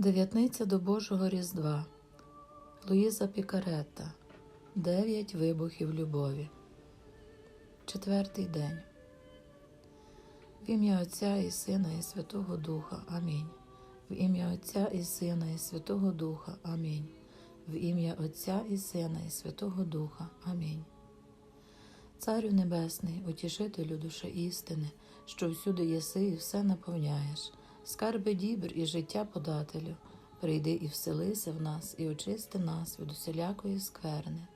Дев'ятниця до Божого Різдва Луїза Пікаретта Дев'ять вибухів любові. Четвертий день. В ім'я Отця і Сина і Святого Духа. Амінь. В ім'я Отця і Сина і Святого Духа. Амінь. В ім'я Отця і Сина і Святого Духа. Амінь. Царю Небесний, утішителю душі істини, що всюди єси і все наповняєш, скарби дібр і життя подателю, прийди і вселися в нас, і очисти нас від усілякої скверни.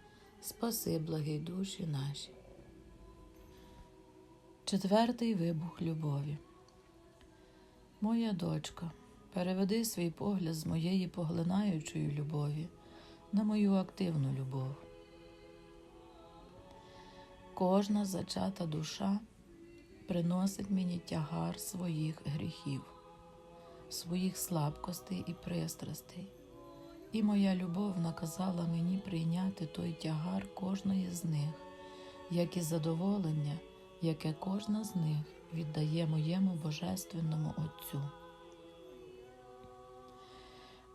Спаси, благий душі наші. Четвертий вибух любові. Моя дочка, переведи свій погляд з моєї поглинаючої любові на мою активну любов. Кожна зачата душа приносить мені тягар своїх гріхів, своїх слабкостей і пристрастей, і моя любов наказала мені прийняти той тягар кожної з них, як і задоволення, яке кожна з них віддає моєму Божественному Отцю.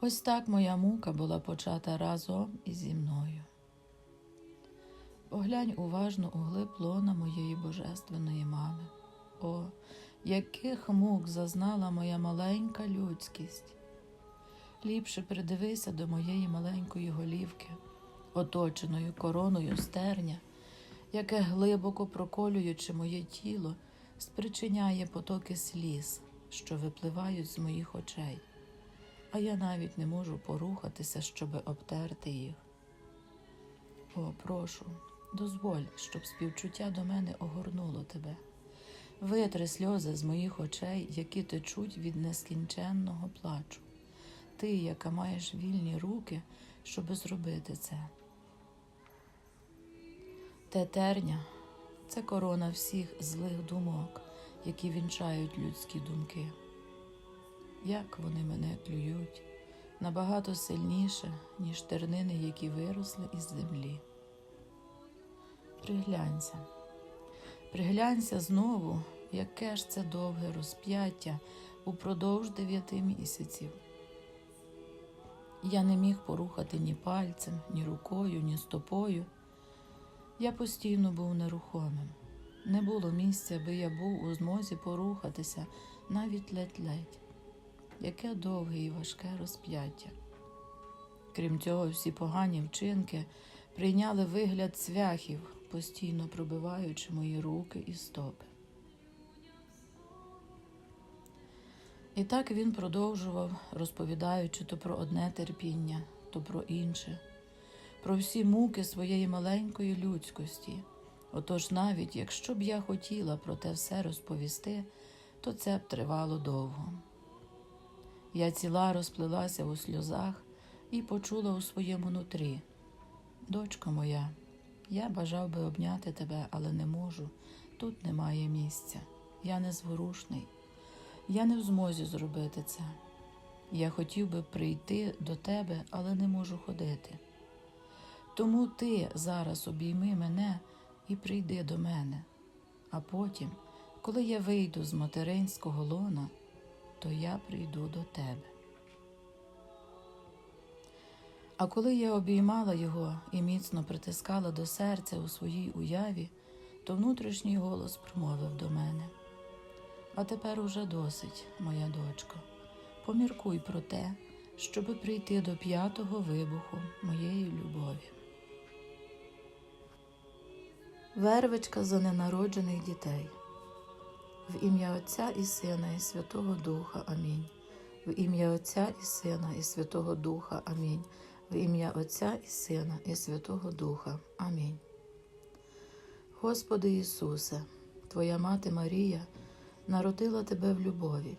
Ось так моя мука була почата разом із зі мною. Поглянь уважно у глиб лона моєї божественної мами. О, яких мук зазнала моя маленька людськість. Ліпше придивися до моєї маленької голівки, оточеною короною стерня, яке глибоко проколюючи моє тіло, спричиняє потоки сліз, що випливають з моїх очей, а я навіть не можу порухатися, щоби обтерти їх. О, прошу, дозволь, щоб співчуття до мене огорнуло тебе. Витри сльози з моїх очей, які течуть від нескінченного плачу. Ти, яка маєш вільні руки, щоби зробити це. Тетерня це корона всіх злих думок, які вінчають людські думки. Як вони мене клюють набагато сильніше, ніж тернини, які виросли із землі. Приглянься, приглянься знову, яке ж це довге розп'яття упродовж дев'яти місяців. Я не міг порухати ні пальцем, ні рукою, ні стопою. Я постійно був нерухомим. Не було місця, аби я був у змозі порухатися навіть ледь-ледь. Яке довге і важке розп'яття. Крім цього, всі погані вчинки прийняли вигляд цвяхів, постійно пробиваючи мої руки і стопи. І так він продовжував, розповідаючи то про одне терпіння, то про інше, про всі муки своєї маленької людськості. Отож, навіть якщо б я хотіла про те все розповісти, то це б тривало довго. Я ціла розплилася у сльозах і почула у своєму нутрі. Дочко моя, я бажав би обняти тебе, але не можу. Тут немає місця. Я незворушний. Я не в змозі зробити це. Я хотів би прийти до тебе, але не можу ходити. Тому ти зараз обійми мене і прийди до мене, а потім, коли я вийду з материнського лона, то я прийду до тебе. А коли я обіймала його і міцно притискала до серця у своїй уяві, то внутрішній голос промовив до мене. А тепер уже досить, моя дочко. Поміркуй про те, щоби прийти до п'ятого вибуху моєї любові. Вервичка за ненароджених дітей. В ім'я Отця і Сина, і Святого Духа. Амінь. В ім'я Отця і Сина, і Святого Духа. Амінь. В ім'я Отця і Сина, і Святого Духа. Амінь. Господи Ісусе, Твоя мати Марія народила Тебе в любові.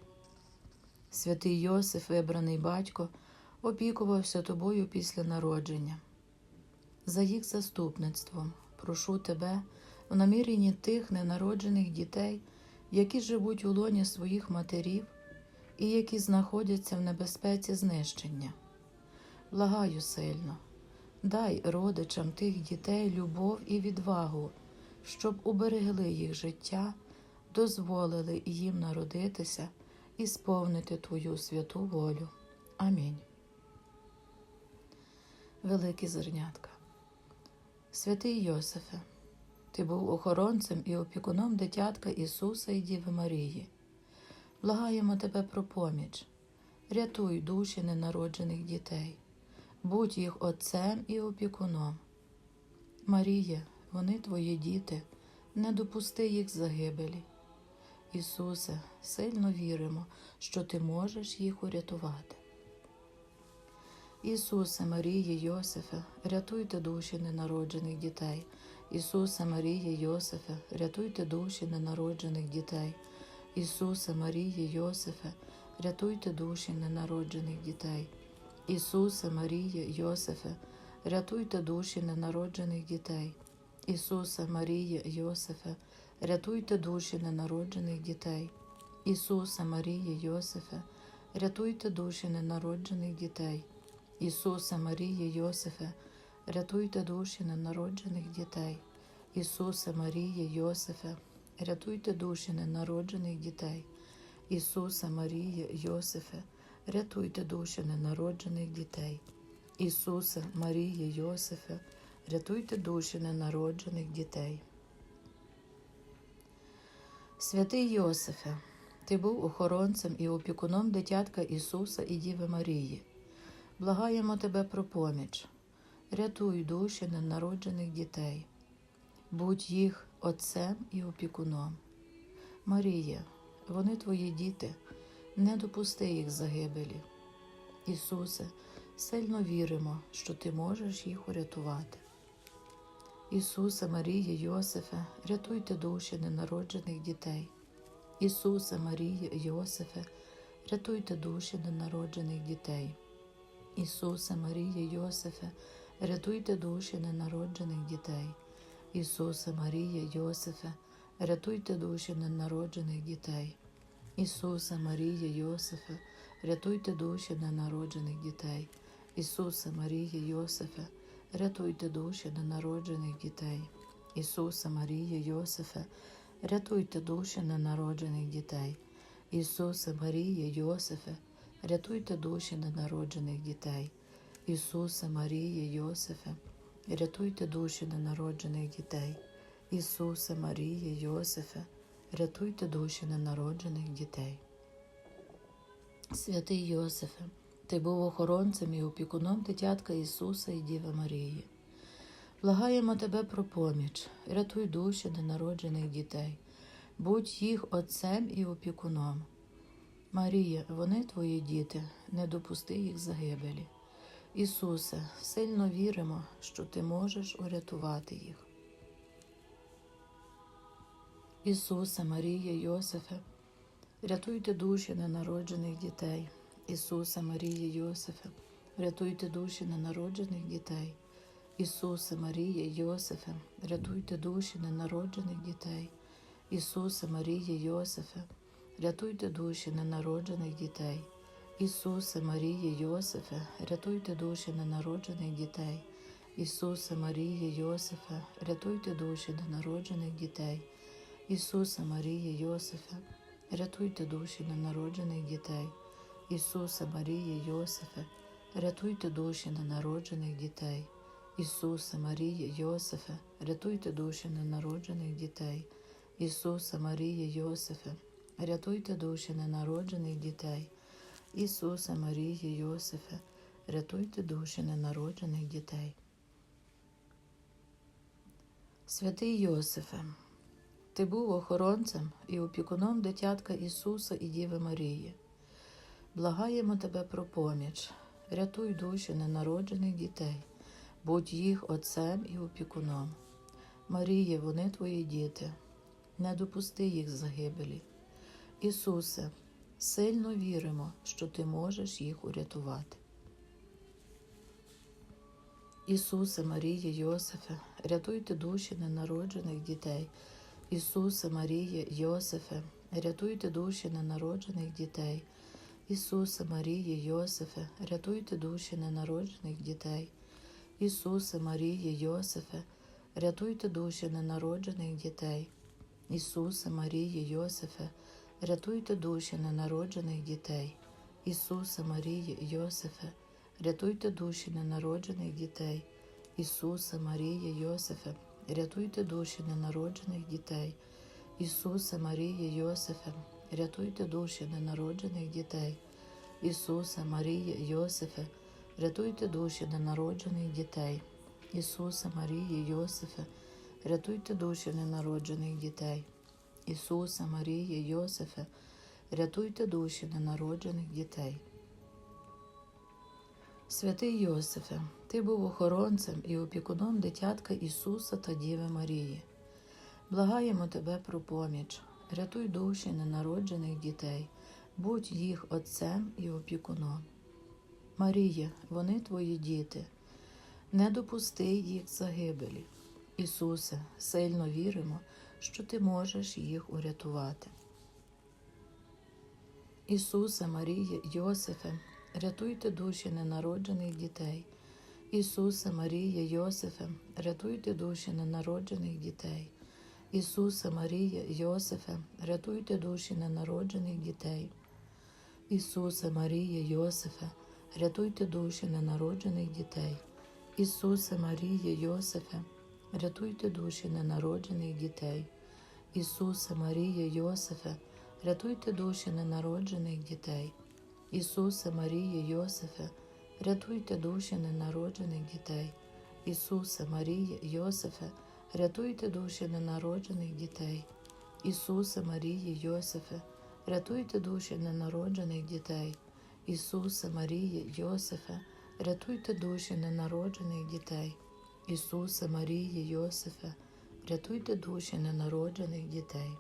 Святий Йосиф, вибраний батько, опікувався тобою після народження. За їх заступництвом прошу Тебе в наміренні тих ненароджених дітей, які живуть у лоні своїх матерів і які знаходяться в небезпеці знищення. Благаю сильно, дай родичам тих дітей любов і відвагу, щоб уберегли їх життя, дозволили їм народитися і сповнити Твою святу волю. Амінь. Великі зернятка. Святий Йосифе, ти був охоронцем і опікуном дитятка Ісуса і Діви Марії. Благаємо тебе про поміч, рятуй душі ненароджених дітей, будь їх отцем і опікуном. Марія, вони твої діти, не допусти їх загибелі. Ісусе, сильно віримо, що ти можеш їх урятувати. Ісусе, Марії, Йосифе, рятуйте душі ненароджених дітей. Ісусе, Марії, Йосифе, рятуйте душі ненароджених дітей. Ісусе, Марії, Йосифе, рятуйте душі ненароджених дітей. Ісусе, Марії, Йосифе, рятуйте душі ненароджених дітей. Ісусе, Марія, Йосифе, рятуйте душі ненароджених дітей. Ісусе, Марія, Йосифе, рятуйте душі ненароджених дітей. Ісусе, Марія, Йосифе, рятуйте душі ненароджених дітей. Ісусе, Марія, Йосифе, рятуйте душі ненароджених дітей. Ісусе, Марія, Йосифе, рятуйте душі ненароджених дітей. Ісусе, Марія, Йосифе, рятуйте душі ненароджених дітей. Святий Йосифе, ти був охоронцем і опікуном дитятка Ісуса і Діви Марії. Благаємо тебе про поміч, рятуй душі ненароджених дітей, будь їх отцем і опікуном. Марія, вони твої діти, не допусти їх загибелі. Ісусе, сильно віримо, що ти можеш їх урятувати. Ісусе, Марія, Йосифе, рятуйте душі ненароджених дітей. Ісусе, Марія, Йосифе, рятуйте душі ненароджених дітей. Ісусе, Марія, Йосифе, рятуйте душі ненароджених дітей. Ісусе, Марія, Йосифе, рятуйте душі ненароджених дітей. Ісусе, Марія, Йосифе, рятуйте душі ненароджених дітей. Ісусе, Марія, Йосифе, рятуйте душі ненароджених дітей. Ісусе, Марія, Йосифе, рятуйте душі ненароджених дітей. Ісусе, Марія, Йосифе, рятуйте душі ненароджених дітей. Ісусе, Марія, Йосифе, рятуйте душі ненароджених дітей. Ісусе, Марія, Йосифе, рятуйте душі ненароджених дітей. Святий Йосифе, ти був охоронцем і опікуном дитятка Ісуса і Діви Марії. Благаємо тебе про поміч, рятуй душі ненароджених дітей, будь їх отцем і опікуном. Марія, вони твої діти, не допусти їх загибелі. Ісусе, сильно віримо, що ти можеш урятувати їх. Ісусе, Марія, Йосифе, рятуйте душі ненароджених дітей. Ісусе, Марія, Йосифе, рятуйте душі ненароджених дітей. Ісусе, Марія, Йосифе, рятуйте душі ненароджених дітей. Ісусе, Марія, Йосифе, рятуйте душі ненароджених дітей. Ісусе, Марія, Йосифе, рятуйте душі ненароджених дітей. Ісусе, Марія, Йосифе, рятуйте душі ненароджених дітей. Ісусе, Марія, Йосифе, рятуйте душі ненароджених дітей. Ісусе, Марія, Йосифе, рятуйте душі ненароджених дітей. Ісусе, Марія, Йосифе, рятуйте душі ненароджених дітей. Ісусе, Марія, Йосифе, рятуйте душі ненароджених дітей. Ісусе, Марія, Йосифе, рятуйте душі ненароджених дітей. Святий Йосифе, ти був охоронцем і опікуном дитятка Ісуса і Діви Марії. Благаємо тебе про поміч, рятуй душі ненароджених дітей, будь їх отцем і опікуном. Маріє, вони твої діти, не допусти їх загибелі. Ісусе, сильно віримо, що ти можеш їх урятувати. Ісусе, Марія, Йосифе, рятуйте душі ненароджених дітей. Ісусе, Марія, Йосифе, рятуйте душі ненароджених дітей. Ісусе, Марія, Йосифе, рятуйте душі ненароджених дітей. Ісусе, Марія, Йосифе, рятуйте душі ненароджених дітей. Ісусе, Марія, Йосифе, рятуйте душі ненароджених дітей. Ісусе, Марія, Йосифе, рятуйте душі ненароджених дітей. Ісусе, Марія, Йосифе, рятуйте душі ненароджених дітей. Ісусе, Марія, Йосифе, рятуйте душі ненароджених дітей. Ісусе, Марія, Йосифе, рятуйте душі ненароджених дітей. Ісусе, Марія, Йосифе, рятуйте душі ненароджених дітей. Ісусе, Марія, Йосифе, рятуйте душі ненароджених дітей. Святий Йосифе, ти був охоронцем і опікуном дитятка Ісуса та Діви Марії. Благаємо тебе про поміч, рятуй душі ненароджених дітей, будь їх отцем і опікуном. Марія, вони твої діти, не допусти їх загибелі. Ісусе, сильно віримо, що ти можеш їх урятувати. Ісусе, Марія, Йосифе, рятуйте душі ненароджених дітей. Ісусе, Марія, Йосифе, рятуйте душі ненароджених дітей. Ісусе, Марія, Йосифе, рятуйте душі ненароджених дітей. Ісусе, Марія, Йосифе, рятуйте душі ненароджених дітей. Ісусе, Марія, Йосифе, рятуйте душі ненароджених дітей. Ісусе, Марія, Йосифе, рятуйте душі ненароджених дітей. Ісусе, Марія, Йосифе, рятуйте душі ненароджених дітей. Ісусе, Марія, Йосифе, рятуйте душі ненароджених дітей. Ісусе, Марія, Йосифе, рятуйте душі ненароджених дітей. Ісусе, Марія, Йосифе, рятуйте душі ненароджених дітей. Ісусе, Марія, Йосифе, рятуйте душі ненароджених дітей.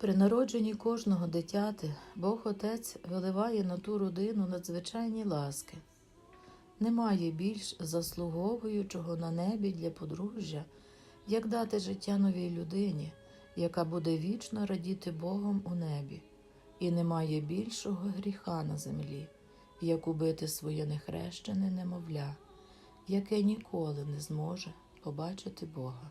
При народженні кожного дитяти Бог Отець виливає на ту родину надзвичайні ласки. Немає більш заслуговуючого на небі для подружжя, як дати життя новій людині, яка буде вічно радіти Богом у небі, і немає більшого гріха на землі, як убити своє нехрещене немовля, яке ніколи не зможе побачити Бога.